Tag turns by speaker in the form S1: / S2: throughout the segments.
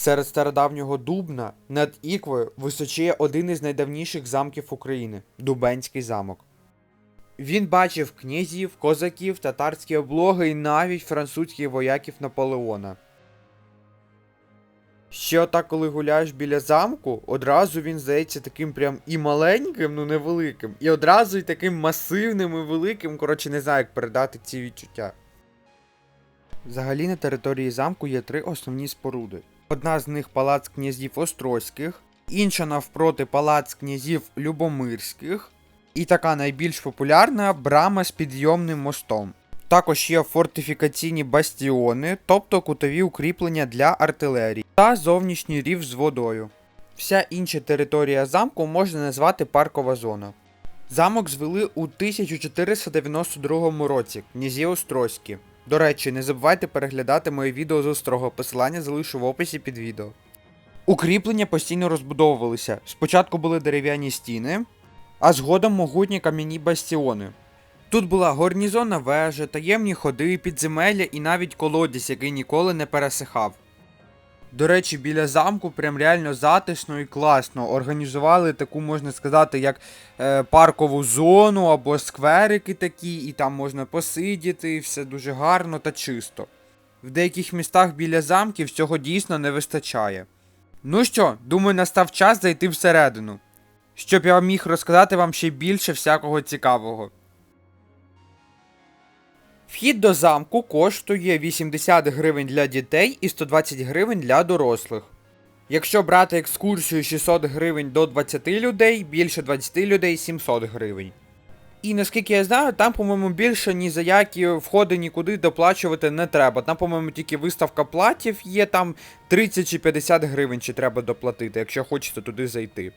S1: Серед стародавнього Дубна над Іквою височіє один із найдавніших замків України Дубенський замок. Він бачив князів, козаків, татарські облоги і навіть французьких вояків Наполеона. Ще отак, коли гуляєш біля замку, одразу він здається таким прям і маленьким, ну невеликим, і одразу і таким масивним і великим. Коротше, не знаю, як передати ці відчуття. Взагалі на території замку є три основні споруди. Одна з них палац князів Острозьких, інша навпроти палац князів Любомирських, і така найбільш популярна брама з підйомним мостом. Також є фортифікаційні бастіони, тобто кутові укріплення для артилерії, та зовнішній рів з водою. Вся інша територія замку можна назвати паркова зона. Замок звели у 1492 році князі Острозькі. До речі, не забувайте переглядати моє відео з острого, посилання залишу в описі під відео. Укріплення постійно розбудовувалися. Спочатку були дерев'яні стіни, а згодом могутні кам'яні бастіони. Тут була горнізонна вежа, таємні ходи, підземелля і навіть колодязь, який ніколи не пересихав. До речі, біля замку прям реально затишно і класно. Організували таку, можна сказати, як е, паркову зону або скверики такі, і там можна посидіти, і все дуже гарно та чисто. В деяких містах біля замків цього дійсно не вистачає. Ну що, думаю, настав час зайти всередину, щоб я міг розказати вам ще більше всякого цікавого. Вхід до замку коштує 80 гривень для дітей і 120 гривень для дорослих. Якщо брати екскурсію 600 гривень до 20 людей, більше 20 людей 700 гривень. І наскільки я знаю, там, по-моєму, більше ні за які входи нікуди доплачувати не треба. Там, по-моєму, тільки виставка платів є, там 30 чи 50 гривень чи треба доплатити, якщо хочете туди зайти.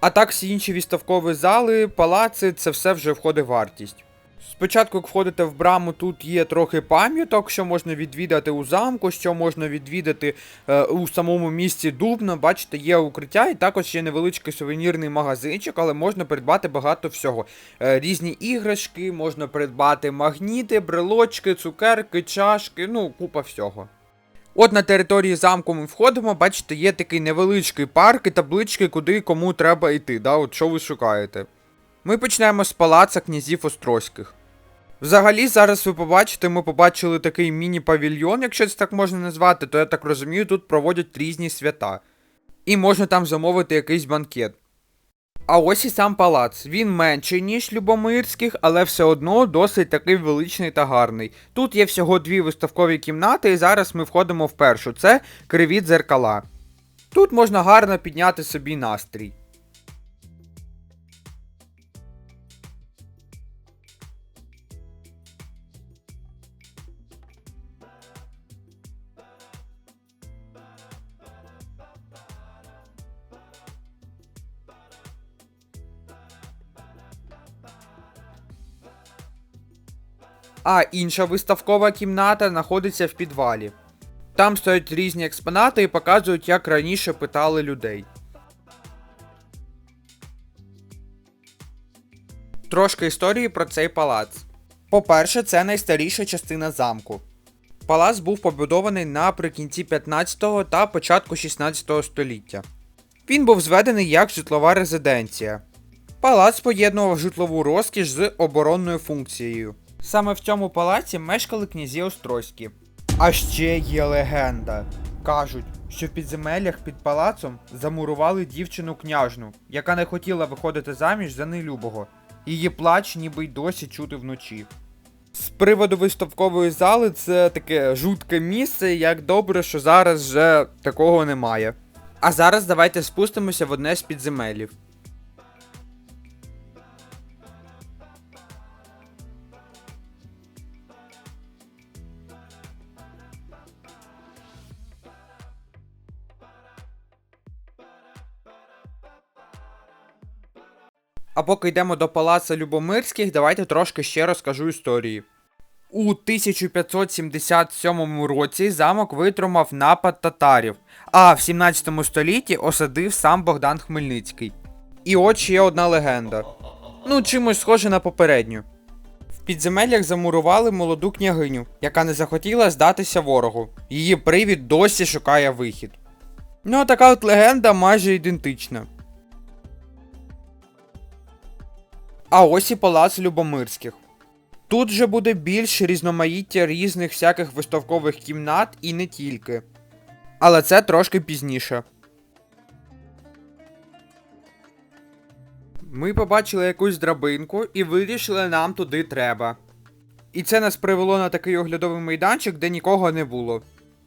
S1: А так всі інші виставкові зали, палаци, це все вже входить вартість. Спочатку, як входите в браму, тут є трохи пам'яток, що можна відвідати у замку, що можна відвідати е, у самому місті Дубно. Бачите, є укриття, і також є невеличкий сувенірний магазинчик, але можна придбати багато всього. Е, різні іграшки, можна придбати магніти, брелочки, цукерки, чашки, ну, купа всього. От на території замку ми входимо, бачите, є такий невеличкий парк і таблички, куди і кому треба йти, да, от що ви шукаєте. Ми почнемо з палаца князів Острозьких. Взагалі, зараз ви побачите, ми побачили такий міні-павільйон, якщо це так можна назвати, то я так розумію, тут проводять різні свята. І можна там замовити якийсь банкет. А ось і сам палац. Він менший, ніж Любомирських, але все одно досить такий величний та гарний. Тут є всього дві виставкові кімнати, і зараз ми входимо в першу. Це криві дзеркала. Тут можна гарно підняти собі настрій. А інша виставкова кімната знаходиться в підвалі. Там стоять різні експонати і показують, як раніше питали людей. Трошки історії про цей палац. По-перше, це найстаріша частина замку. Палац був побудований наприкінці 15 та початку 16 століття. Він був зведений як житлова резиденція. Палац поєднував житлову розкіш з оборонною функцією. Саме в цьому палаці мешкали князі Острозькі. А ще є легенда. Кажуть, що в підземеллях під палацом замурували дівчину княжну, яка не хотіла виходити заміж за нелюбого. Її плач ніби й досі чути вночі. З приводу виставкової зали, це таке жутке місце, як добре, що зараз вже такого немає. А зараз давайте спустимося в одне з підземелів. А поки йдемо до палацу Любомирських, давайте трошки ще розкажу історії. У 1577 році замок витримав напад татарів, а в 17 столітті осадив сам Богдан Хмельницький. І от ще одна легенда. Ну, чимось схоже на попередню. В підземеллях замурували молоду княгиню, яка не захотіла здатися ворогу. Її привід досі шукає вихід. Ну, а така от легенда майже ідентична. А ось і палац Любомирських. Тут же буде більш різноманіття різних всяких виставкових кімнат і не тільки. Але це трошки пізніше. Ми побачили якусь драбинку і вирішили нам туди треба. І це нас привело на такий оглядовий майданчик, де нікого не було.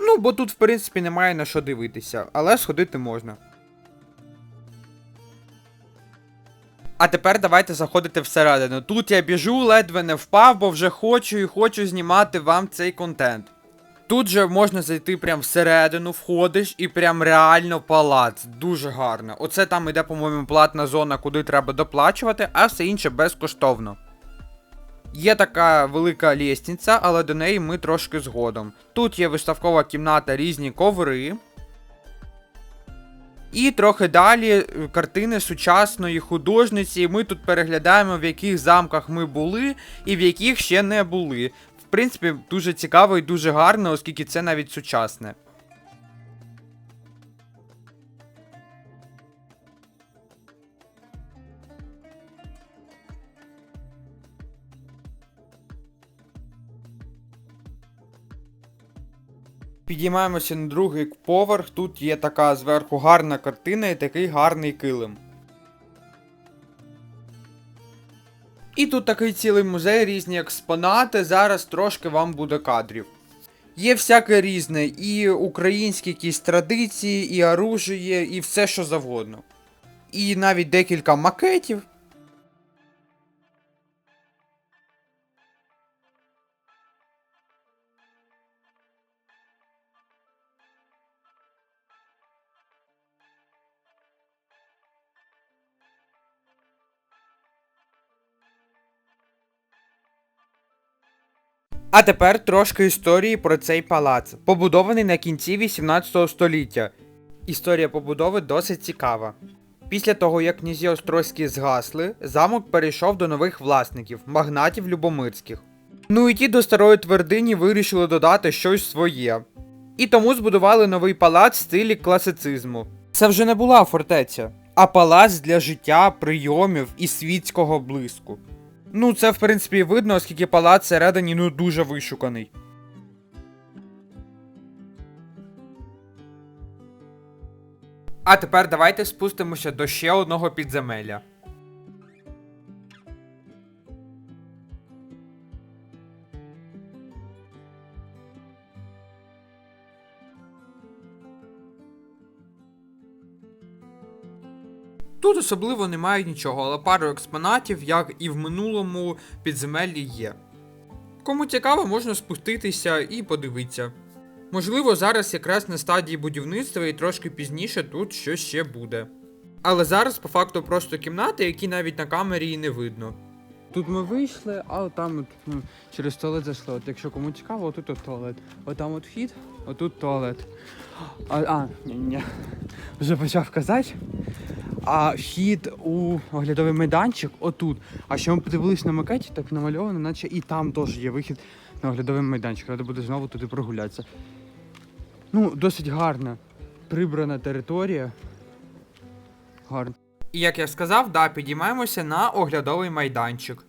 S1: Ну, бо тут, в принципі, немає на що дивитися, але сходити можна. А тепер давайте заходити всередину. Тут я біжу, ледве не впав, бо вже хочу і хочу знімати вам цей контент. Тут же можна зайти прям всередину, входиш і прям реально палац. Дуже гарно. Оце там іде, по-моєму, платна зона, куди треба доплачувати, а все інше безкоштовно. Є така велика лестниця, але до неї ми трошки згодом. Тут є виставкова кімната, різні коври. І трохи далі е, картини сучасної художниці. Ми тут переглядаємо, в яких замках ми були і в яких ще не були. В принципі, дуже цікаво і дуже гарно, оскільки це навіть сучасне. Підіймаємося на другий поверх. Тут є така зверху гарна картина і такий гарний килим. І тут такий цілий музей, різні експонати. Зараз трошки вам буде кадрів. Є всяке різне, і українські якісь традиції, і оружие, і все що завгодно. І навіть декілька макетів. А тепер трошки історії про цей палац, побудований на кінці 18 століття. Історія побудови досить цікава. Після того, як князі Острозькі згасли, замок перейшов до нових власників, магнатів Любомирських. Ну і ті до старої твердині вирішили додати щось своє. І тому збудували новий палац в стилі класицизму. Це вже не була фортеця, а палац для життя, прийомів і світського блиску. Ну, це в принципі видно, оскільки палац всередині ну дуже вишуканий. А тепер давайте спустимося до ще одного підземелля. Тут особливо немає нічого, але пару експонатів, як і в минулому підземеллі є. Кому цікаво, можна спуститися і подивитися. Можливо, зараз якраз на стадії будівництва і трошки пізніше тут щось ще буде. Але зараз по факту просто кімнати, які навіть на камері і не видно.
S2: Тут ми вийшли, а там от, ну, через туалет зайшли. От якщо кому цікаво, отут от туалет. Отам от вхід, отут туалет. А, а ні, ні. Вже почав казати. А вхід у оглядовий майданчик отут. А що ми подивились на макеті, так намальовано, наче і там теж є вихід на оглядовий майданчик. Треба буде знову туди прогулятися. Ну, досить гарна. Прибрана територія. Гарно.
S1: І як я сказав, да, підіймаємося на оглядовий майданчик.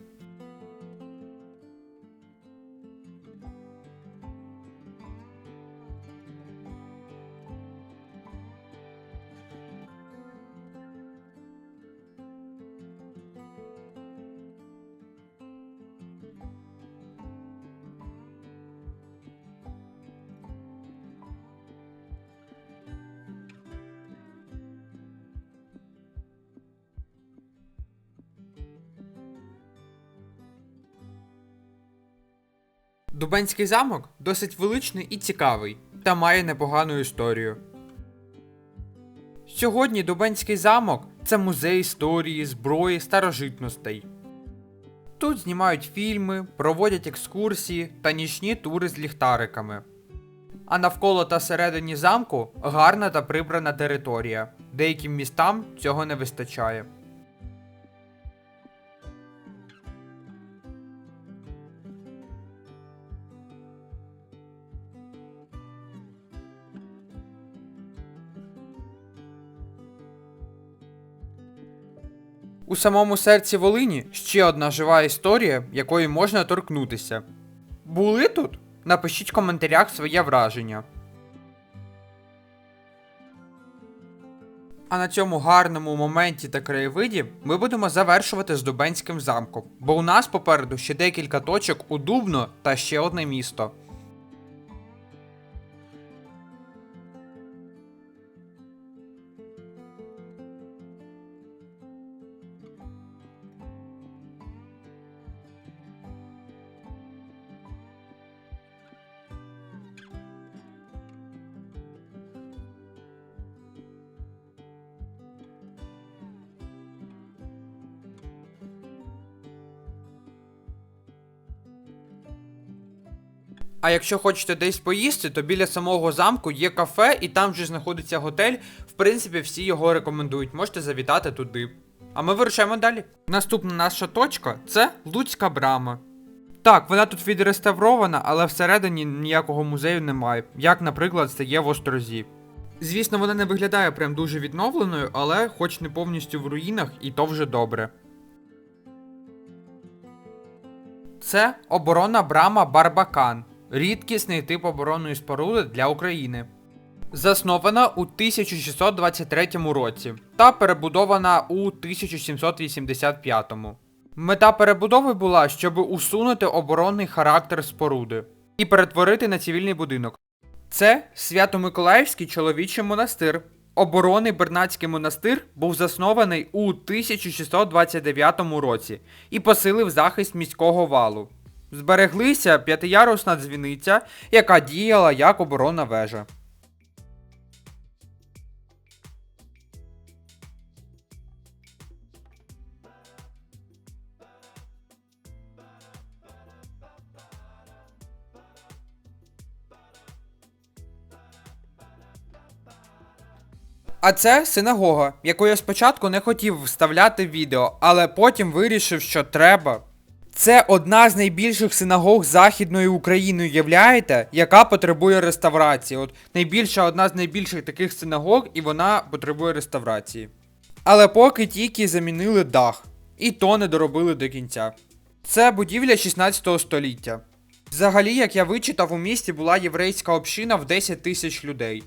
S1: Дубенський замок досить величний і цікавий, та має непогану історію. Сьогодні Дубенський замок це музей історії, зброї, старожитностей. Тут знімають фільми, проводять екскурсії та нічні тури з ліхтариками. А навколо та всередині замку гарна та прибрана територія. Деяким містам цього не вистачає. У самому серці Волині ще одна жива історія, якої можна торкнутися. Були тут? Напишіть в коментарях своє враження. А на цьому гарному моменті та краєвиді ми будемо завершувати з Дубенським замком, бо у нас попереду ще декілька точок у Дубно та ще одне місто. А якщо хочете десь поїсти, то біля самого замку є кафе, і там вже знаходиться готель. В принципі, всі його рекомендують. Можете завітати туди. А ми вирушаємо далі. Наступна наша точка це Луцька брама. Так, вона тут відреставрована, але всередині ніякого музею немає, як, наприклад, це є в Острозі. Звісно, вона не виглядає прям дуже відновленою, але хоч не повністю в руїнах, і то вже добре. Це оборона брама Барбакан, рідкісний тип оборонної споруди для України. Заснована у 1623 році та перебудована у 1785. Мета перебудови була, щоб усунути оборонний характер споруди і перетворити на цивільний будинок. Це Свято-Миколаївський чоловічий монастир. Оборонний Бернацький монастир був заснований у 1629 році і посилив захист міського валу. Збереглися п'ятиярусна дзвіниця, яка діяла як оборонна вежа. А це синагога, яку я спочатку не хотів вставляти в відео, але потім вирішив, що треба. Це одна з найбільших синагог Західної України, уявляєте, яка потребує реставрації. От найбільша одна з найбільших таких синагог, і вона потребує реставрації. Але поки тільки замінили дах, і то не доробили до кінця. Це будівля 16 століття. Взагалі, як я вичитав, у місті була єврейська община в 10 тисяч людей.